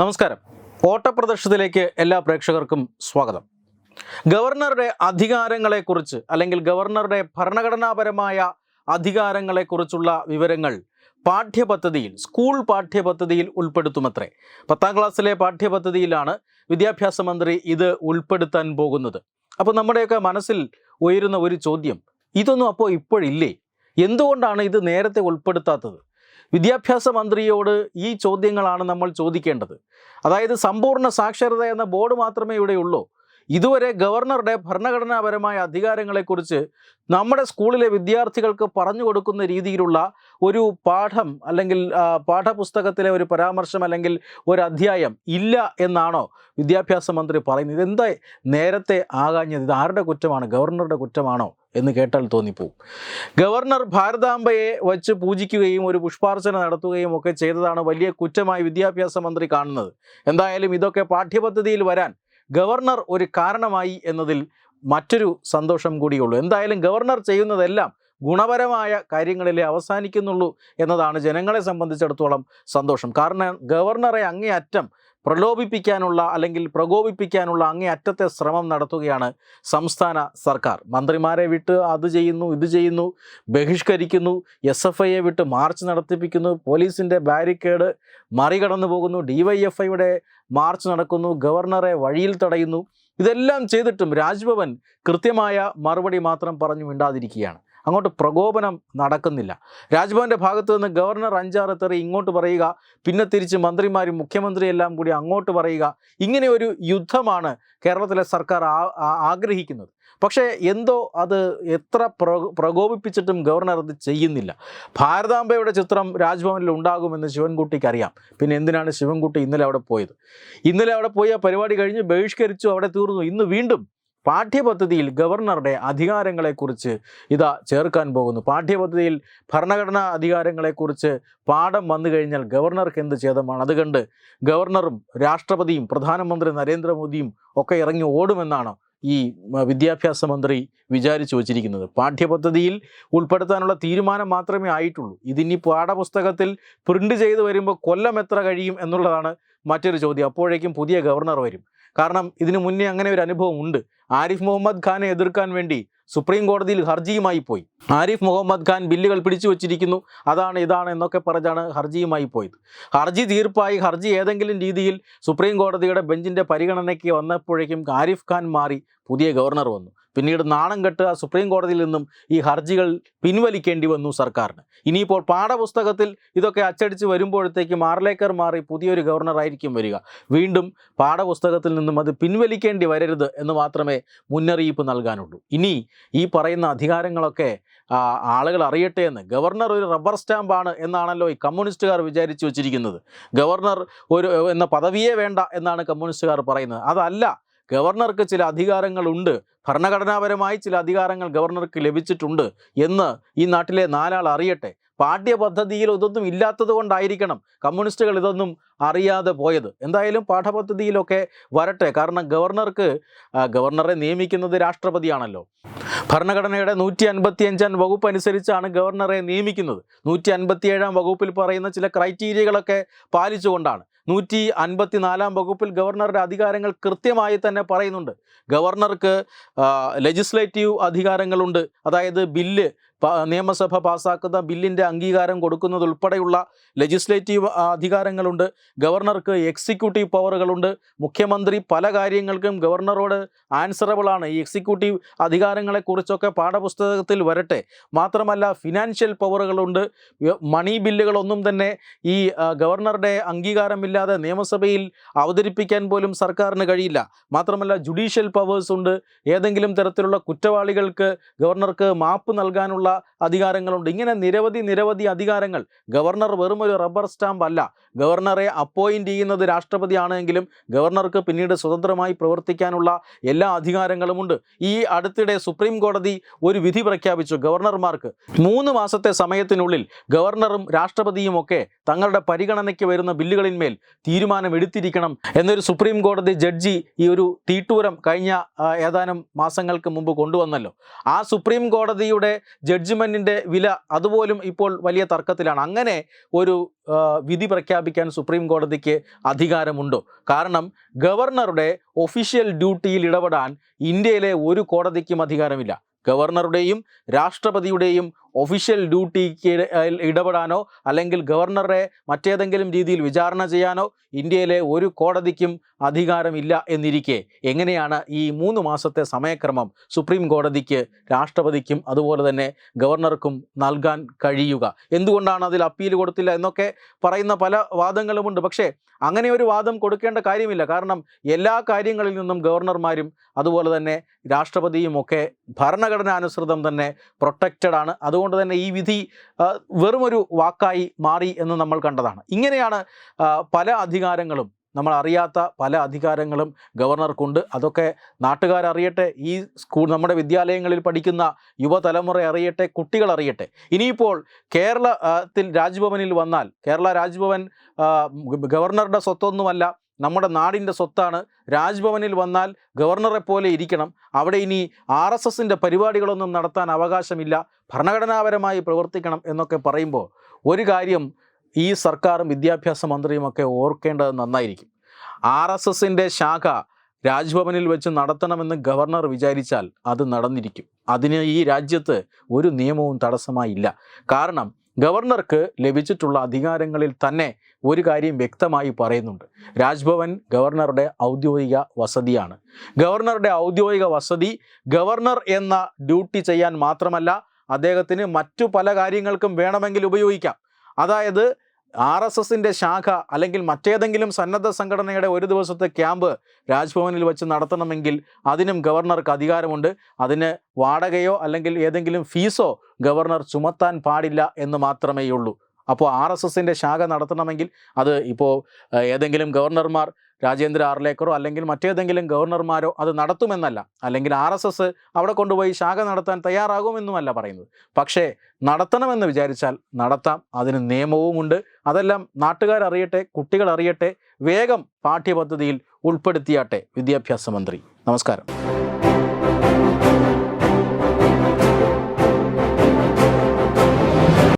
നമസ്കാരം. ഓട്ടപ്രദർശനത്തിലേക്ക് എല്ലാ പ്രേക്ഷകർക്കും സ്വാഗതം. ഗവർണറുടെ അധികാരങ്ങളെക്കുറിച്ച് അല്ലെങ്കിൽ ഗവർണറുടെ ഭരണഘടനാപരമായ അധികാരങ്ങളെക്കുറിച്ചുള്ള വിവരങ്ങൾ പാഠ്യപദ്ധതിയിൽ സ്കൂൾ പാഠ്യപദ്ധതിയിൽ ഉൾപ്പെടുത്തുമത്രേ. പത്താം ക്ലാസ്സിലെ പാഠ്യപദ്ധതിയിലാണ് വിദ്യാഭ്യാസ മന്ത്രി ഇത് ഉൾപ്പെടുത്താൻ പോകുന്നത്. അപ്പോൾ നമ്മുടെയൊക്കെ മനസ്സിൽ ഉയരുന്ന ഒരു ചോദ്യം ഇതൊന്നും അപ്പോൾ ഇപ്പോഴില്ലേ? എന്തുകൊണ്ടാണ് ഇത് നേരത്തെ ഉൾപ്പെടുത്താത്തത്? വിദ്യാഭ്യാസ മന്ത്രിയോട് ഈ ചോദ്യങ്ങളാണ് നമ്മൾ ചോദിക്കേണ്ടത്. അതായത് സമ്പൂർണ സാക്ഷരത എന്ന ബോർഡ് മാത്രമേ ഇവിടെയുള്ളൂ ഇതുവരെ ഗവർണറുടെ ഭരണഘടനാപരമായ അധികാരങ്ങളെക്കുറിച്ച് നമ്മുടെ സ്കൂളിലെ വിദ്യാർത്ഥികൾക്ക് പറഞ്ഞു കൊടുക്കുന്ന രീതിയിലുള്ള ഒരു പാഠം അല്ലെങ്കിൽ പാഠപുസ്തകത്തിലെ ഒരു പരാമർശം അല്ലെങ്കിൽ ഒരു അധ്യായം ഇല്ല എന്നാണോ വിദ്യാഭ്യാസ മന്ത്രി പറയുന്നത്? ഇതെന്താ നേരത്തെ ആകാഞ്ഞത്? ഇത് ആരുടെ കുറ്റമാണ്? ഗവർണറുടെ കുറ്റമാണോ? എന്ന് കേട്ടാൽ തോന്നിപ്പോവും. ഗവർണർ ഭാരതാംബയെ വച്ച് പൂജിക്കുകയും ഒരു പുഷ്പാർച്ചന നടത്തുകയും ഒക്കെ ചെയ്തതാണ് വലിയ കുറ്റമായി വിദ്യാഭ്യാസ മന്ത്രി കാണുന്നത്. എന്തായാലും ഇതൊക്കെ പാഠ്യപദ്ധതിയിൽ വരാൻ ഗവർണർ ഒരു കാരണമായി എന്നതിൽ മറ്റൊരു സന്തോഷം കൂടിയുള്ളൂ. എന്തായാലും ഗവർണർ ചെയ്യുന്നതെല്ലാം ഗുണപരമായ കാര്യങ്ങളിലെ അവസാനിക്കുന്നുള്ളൂ എന്നതാണ് ജനങ്ങളെ സംബന്ധിച്ചിടത്തോളം സന്തോഷം. കാരണം ഗവർണറെ അങ്ങേയറ്റം പ്രലോഭിപ്പിക്കാനുള്ള അല്ലെങ്കിൽ പ്രകോപിപ്പിക്കാനുള്ള അങ്ങേയറ്റത്തെ ശ്രമം നടത്തുകയാണ് സംസ്ഥാന സർക്കാർ. മന്ത്രിമാരെ വിട്ട് അത് ചെയ്യുന്നു ഇത് ചെയ്യുന്നു ബഹിഷ്കരിക്കുന്നു എസ് എഫ് ഐയെ വിട്ട് മാർച്ച് നടത്തിപ്പിക്കുന്നു പോലീസിന്റെ ബാരിക്കേഡ് മറികടന്നു പോകുന്നു ഡിവൈഎഫ്ഐയുടെ മാർച്ച് നടക്കുന്നു ഗവർണറെ വഴിയിൽ തടയുന്നു. ഇതെല്ലാം ചെയ്തിട്ടും രാജ്ഭവൻ കൃത്യമായ മറുപടി മാത്രം പറഞ്ഞു മിണ്ടാതിരിക്കുകയാണ്. അങ്ങോട്ട് പ്രകോപനം നടക്കുന്നില്ല. രാജ്ഭവന്റെ ഭാഗത്ത് നിന്ന് ഗവർണർ അഞ്ചാറ് തെറി ഇങ്ങോട്ട് പറയുക പിന്നെ തിരിച്ച് മന്ത്രിമാരും മുഖ്യമന്ത്രിയെല്ലാം കൂടി അങ്ങോട്ട് പറയുക ഇങ്ങനെ ഒരു യുദ്ധമാണ് കേരളത്തിലെ സർക്കാർ ആഗ്രഹിക്കുന്നത്. പക്ഷേ എന്തോ അത് എത്ര പ്രകോപിപ്പിച്ചിട്ടും ഗവർണർ അത് ചെയ്യുന്നില്ല. ഭാരതാംബയുടെ ചിത്രം രാജ്ഭവനിൽ ഉണ്ടാകുമെന്ന് ശിവൻകുട്ടിക്ക് അറിയാം പിന്നെ എന്തിനാണ് ശിവൻകുട്ടി ഇന്നലെ അവിടെ പോയത്? ഇന്നലെ അവിടെ പോയി ആ പരിപാടി കഴിഞ്ഞ് ബഹിഷ്കരിച്ചു അവിടെ തീർന്നു. ഇന്ന് വീണ്ടും പാഠ്യപദ്ധതിയിൽ ഗവർണറുടെ അധികാരങ്ങളെക്കുറിച്ച് ഇതാ ചേർക്കാൻ പോകുന്നു. പാഠ്യപദ്ധതിയിൽ ഭരണഘടനാ അധികാരങ്ങളെക്കുറിച്ച് പാഠം വന്നു കഴിഞ്ഞാൽ ഗവർണർക്ക് എന്ത് ഛേദമാണ്? അതുകൊണ്ട് ഗവർണറും രാഷ്ട്രപതിയും പ്രധാനമന്ത്രി നരേന്ദ്രമോദിയും ഒക്കെ ഇറങ്ങി ഓടുമെന്നാണ് ഈ വിദ്യാഭ്യാസ മന്ത്രി വിചാരിച്ചു വച്ചിരിക്കുന്നത്. പാഠ്യപദ്ധതിയിൽ ഉൾപ്പെടുത്താനുള്ള തീരുമാനം മാത്രമേ ആയിട്ടുള്ളൂ. ഇതിനി പാഠപുസ്തകത്തിൽ പ്രിന്റ് ചെയ്ത് വരുമ്പോൾ കൊല്ലം എത്ര കഴിയും എന്നുള്ളതാണ് മറ്റൊരു ചോദ്യം. അപ്പോഴേക്കും പുതിയ ഗവർണർ വരും. കാരണം ഇതിനു മുന്നേ അങ്ങനെ ഒരു അനുഭവം ഉണ്ട്. ആരിഫ് മുഹമ്മദ് ഖാനെ എതിർക്കാൻ വേണ്ടി സുപ്രീം കോടതിയിൽ ഹർജിയുമായി പോയി. ആരിഫ് മുഹമ്മദ് ഖാൻ ബില്ലുകൾ പിടിച്ചു വച്ചിരിക്കുന്നു. അതാണ് ഇതാണ് എന്നൊക്കെ പറഞ്ഞാണ് ഹർജിയുമായി പോയത്. ഹർജി തീർപ്പായി. ഹർജി ഏതെങ്കിലും രീതിയിൽ സുപ്രീം കോടതിയുടെ ബെഞ്ചിന്റെ പരിഗണനയ്ക്ക് വന്നപ്പോഴേക്കും ആരിഫ് ഖാൻ മാറി. പുതിയ ഗവർണർ വന്നു. പിന്നീട് നാണം കെട്ട് സുപ്രീം കോടതിയിൽ നിന്നും ഈ ഹർജികൾ പിൻവലിക്കേണ്ടി വന്നു സർക്കാരിന്. ഇനിയിപ്പോൾ പാഠപുസ്തകത്തിൽ ഇതൊക്കെ അച്ചടിച്ച് വരുമ്പോഴത്തേക്ക് മാർലേക്കർ മാറി പുതിയൊരു ഗവർണർ ആയിരിക്കും വരിക. വീണ്ടും പാഠപുസ്തകത്തിൽ നിന്നും അത് പിൻവലിക്കേണ്ടി വരരുത് എന്ന് മാത്രമേ മുന്നറിയിപ്പ് നൽകാനുള്ളൂ. ഇനി ഈ പറയുന്ന അധികാരങ്ങളൊക്കെ ആളുകൾ അറിയട്ടെ എന്ന്. ഗവർണർ ഒരു റബ്ബർ സ്റ്റാമ്പാണ് എന്നാണല്ലോ ഈ കമ്മ്യൂണിസ്റ്റുകാർ വിചാരിച്ചു വച്ചിരിക്കുന്നത്. ഗവർണർ ഒരു എന്ന പദവിയേ വേണ്ട എന്നാണ് കമ്മ്യൂണിസ്റ്റുകാർ പറയുന്നത്. അതല്ല ഗവർണർക്ക് ചില അധികാരങ്ങളുണ്ട്. ഭരണഘടനാപരമായി ചില അധികാരങ്ങൾ ഗവർണർക്ക് ലഭിച്ചിട്ടുണ്ട് എന്ന് ഈ നാട്ടിലെ നാലാൾ അറിയട്ടെ. പാഠ്യപദ്ധതിയിൽ ഇതൊന്നും ഇല്ലാത്തത് കൊണ്ടായിരിക്കണം കമ്മ്യൂണിസ്റ്റുകൾ ഇതൊന്നും അറിയാതെ പോയത്. എന്തായാലും പാഠപദ്ധതിയിലൊക്കെ വരട്ടെ. കാരണം ഗവർണർക്ക് ഗവർണറെ നിയമിക്കുന്നത് രാഷ്ട്രപതിയാണല്ലോ. ഭരണഘടനയുടെ നൂറ്റി അൻപത്തി അഞ്ചാം വകുപ്പ് അനുസരിച്ചാണ് ഗവർണറെ നിയമിക്കുന്നത്. നൂറ്റി അൻപത്തി ഏഴാം വകുപ്പിൽ പറയുന്ന ചില ക്രൈറ്റീരിയകളൊക്കെ പാലിച്ചുകൊണ്ടാണ്. നൂറ്റി അൻപത്തി നാലാം വകുപ്പിൽ ഗവർണറുടെ അധികാരങ്ങൾ കൃത്യമായി തന്നെ പറയുന്നുണ്ട്. ഗവർണർക്ക് ലെജിസ്ലേറ്റീവ് അധികാരങ്ങളുണ്ട്. അതായത് ബില്ല് നിയമസഭ പാസ്സാക്കുന്ന ബില്ലിന്റെ അംഗീകാരം കൊടുക്കുന്നതുൾപ്പെടെയുള്ള ലെജിസ്ലേറ്റീവ് അധികാരങ്ങളുണ്ട്. ഗവർണർക്ക് എക്സിക്യൂട്ടീവ് പവറുകളുണ്ട്. മുഖ്യമന്ത്രി പല കാര്യങ്ങൾക്കും ഗവർണറോട് ആൻസറബിളാണ് ഈ എക്സിക്യൂട്ടീവ് അധികാരങ്ങളെക്കുറിച്ചൊക്കെ പാഠപുസ്തകത്തിൽ വരട്ടെ. മാത്രമല്ല ഫിനാൻഷ്യൽ പവറുകളുണ്ട്. മണി ബില്ലുകളൊന്നും തന്നെ ഈ ഗവർണറുടെ അംഗീകാരമില്ലാതെ നിയമസഭയിൽ അവതരിപ്പിക്കാൻ പോലും സർക്കാരിന് കഴിയില്ല. മാത്രമല്ല ജുഡീഷ്യൽ പവേഴ്സ് ഉണ്ട്. ഏതെങ്കിലും തരത്തിലുള്ള കുറ്റവാളികൾക്ക് ഗവർണർക്ക് മാപ്പ് നൽകാനുള്ള അധികാരങ്ങളുണ്ട്. ഇങ്ങനെ നിരവധി നിരവധി അധികാരങ്ങൾ. ഗവർണർ വെറും ഒരു റബ്ബർ സ്റ്റാമ്പ് അല്ല. ഗവർണറെ അപ്പോയിന്റ് ചെയ്യുന്നത് രാഷ്ട്രപതിയാണെങ്കിലും ഗവർണർക്ക് പിന്നീട് സ്വതന്ത്രമായി പ്രവർത്തിക്കാനുള്ള എല്ലാ അധികാരങ്ങളുമുണ്ട് ഈ അടുത്തിടെ സുപ്രീം കോടതി ഒരു വിധി പ്രഖ്യാപിച്ചു ഗവർണർമാർക്ക്. മൂന്ന് മാസത്തെ സമയത്തിനുള്ളിൽ ഗവർണറും രാഷ്ട്രപതിയും ഒക്കെ തങ്ങളുടെ പരിഗണനയ്ക്ക് വരുന്ന ബില്ലുകളിന്മേൽ തീരുമാനം എടുത്തിരിക്കണം എന്നൊരു സുപ്രീം കോടതി ജഡ്ജി ഈ ഒരു തീട്ടൂരം കഴിഞ്ഞ ഏതാനും മാസങ്ങൾക്ക് മുമ്പ് കൊണ്ടുവന്നല്ലോ. ആ സുപ്രീം കോടതിയുടെ ജഡ്ജി ജഡ്ജ്മെന്റിന്റെ വില അതുപോലും ഇപ്പോൾ വലിയ തർക്കത്തിലാണ്. അങ്ങനെ ഒരു വിധി പ്രഖ്യാപിക്കാൻ സുപ്രീം കോടതിക്ക് അധികാരമുണ്ടോ? കാരണം ഗവർണറുടെ ഒഫീഷ്യൽ ഡ്യൂട്ടിയിൽ ഇടപെടാൻ ഇന്ത്യയിലെ ഒരു കോടതിക്കും അധികാരമില്ല. ഗവർണറുടെയും രാഷ്ട്രപതിയുടെയും ഒഫീഷ്യൽ ഡ്യൂട്ടിക്ക് ഇടപെടാനോ അല്ലെങ്കിൽ ഗവർണറെ മറ്റേതെങ്കിലും രീതിയിൽ വിചാരണ ചെയ്യാനോ ഇന്ത്യയിലെ ഒരു കോടതിക്കും അധികാരമില്ല എന്നിരിക്കെ. എങ്ങനെയാണ് ഈ മൂന്ന് മാസത്തെ സമയക്രമം സുപ്രീം കോടതിക്ക് രാഷ്ട്രപതിക്കും അതുപോലെ തന്നെ ഗവർണർക്കും നൽകാൻ കഴിയുക? എന്തുകൊണ്ടാണ് അതിൽ അപ്പീൽ കൊടുത്തില്ല എന്നൊക്കെ പറയുന്ന പല വാദങ്ങളുമുണ്ട്. പക്ഷേ അങ്ങനെ ഒരു വാദം കൊടുക്കേണ്ട കാര്യമില്ല. കാരണം എല്ലാ കാര്യങ്ങളിൽ നിന്നും ഗവർണർമാരും അതുപോലെ തന്നെ രാഷ്ട്രപതിയും ഒക്കെ ഭരണഘടനാനുസൃതം തന്നെ പ്രൊട്ടക്റ്റഡ് ആണ്. അതുകൊണ്ട് തന്നെ ഈ വിധി വെറുമൊരു വാക്കായി മാറി എന്ന് നമ്മൾ കണ്ടതാണ്. ഇങ്ങനെയാണ് പല അധികാരങ്ങളും നമ്മൾ അറിയാത്ത പല അധികാരങ്ങളും ഗവർണർക്കുണ്ട്. അതൊക്കെ നാട്ടുകാരറിയട്ടെ ഈ സ്കൂൾ നമ്മുടെ വിദ്യാലയങ്ങളിൽ പഠിക്കുന്ന യുവതലമുറ അറിയട്ടെ കുട്ടികൾ അറിയട്ടെ. ഇനിയിപ്പോൾ കേരളത്തിൽ രാജ്ഭവനിൽ വന്നാൽ കേരള രാജ്ഭവൻ ഗവർണറുടെ സ്വത്തൊന്നുമല്ല നമ്മുടെ നാടിന്റെ സ്വത്താണ്. രാജ്ഭവനിൽ വന്നാൽ ഗവർണറെ പോലെ ഇരിക്കണം. അവിടെ ഇനി ആർ എസ് എസിന്റെ പരിപാടികളൊന്നും നടത്താൻ അവകാശമില്ല. ഭരണഘടനാപരമായി പ്രവർത്തിക്കണം എന്നൊക്കെ പറയുമ്പോൾ ഒരു കാര്യം ഈ സർക്കാരും വിദ്യാഭ്യാസ മന്ത്രിയുമൊക്കെ ഓർക്കേണ്ടത് നന്നായിരിക്കും. ആർ എസ് എസിന്റെ ശാഖ രാജ്ഭവനിൽ വെച്ച് നടത്തണമെന്ന് ഗവർണർ വിചാരിച്ചാൽ അത് നടന്നിരിക്കും. അതിന് ഈ രാജ്യത്ത് ഒരു നിയമവും തടസ്സമായില്ല. കാരണം ഗവർണർക്ക് ലഭിച്ചിട്ടുള്ള അധികാരങ്ങളിൽ തന്നെ ഒരു കാര്യം വ്യക്തമായി പറയുന്നുണ്ട്. രാജ്ഭവൻ ഗവർണറുടെ ഔദ്യോഗിക വസതിയാണ്. ഗവർണറുടെ ഔദ്യോഗിക വസതി ഗവർണർ എന്ന ഡ്യൂട്ടി ചെയ്യാൻ മാത്രമല്ല അദ്ദേഹത്തിന് മറ്റു പല കാര്യങ്ങൾക്കും വേണമെങ്കിൽ ഉപയോഗിക്കാം. അതായത് ആർ എസ് എസിന്റെ ശാഖ അല്ലെങ്കിൽ മറ്റേതെങ്കിലും സന്നദ്ധ സംഘടനയുടെ ഒരു ദിവസത്തെ ക്യാമ്പ് രാജ്ഭവനിൽ വെച്ച് നടത്തണമെങ്കിൽ അതിനും ഗവർണർക്ക് അധികാരമുണ്ട്. അതിന് വാടകയോ അല്ലെങ്കിൽ ഏതെങ്കിലും ഫീസോ ഗവർണർ ചുമത്താൻ പാടില്ല എന്ന് മാത്രമേയുള്ളൂ. അപ്പോൾ ആർ എസ് എസിന്റെ ശാഖ നടത്തണമെങ്കിൽ അത് ഇപ്പോൾ ഏതെങ്കിലും ഗവർണർമാർ രാജേന്ദ്ര ആർലേക്കറോ അല്ലെങ്കിൽ മറ്റേതെങ്കിലും ഗവർണർമാരോ അത് നടത്തുമെന്നല്ല. അല്ലെങ്കിൽ ആർ എസ് എസ് അവിടെ കൊണ്ടുപോയി ശാഖ നടത്താൻ തയ്യാറാകുമെന്നുമല്ല പറയുന്നത്. പക്ഷേ നടത്തണമെന്ന് വിചാരിച്ചാൽ നടത്താം. അതിന് നിയമവുമുണ്ട്. അതെല്ലാം നാട്ടുകാരറിയട്ടെ കുട്ടികൾ അറിയട്ടെ വേഗം പാഠ്യപദ്ധതിയിൽ ഉൾപ്പെടുത്തിയാട്ടെ വിദ്യാഭ്യാസ മന്ത്രി. നമസ്കാരം.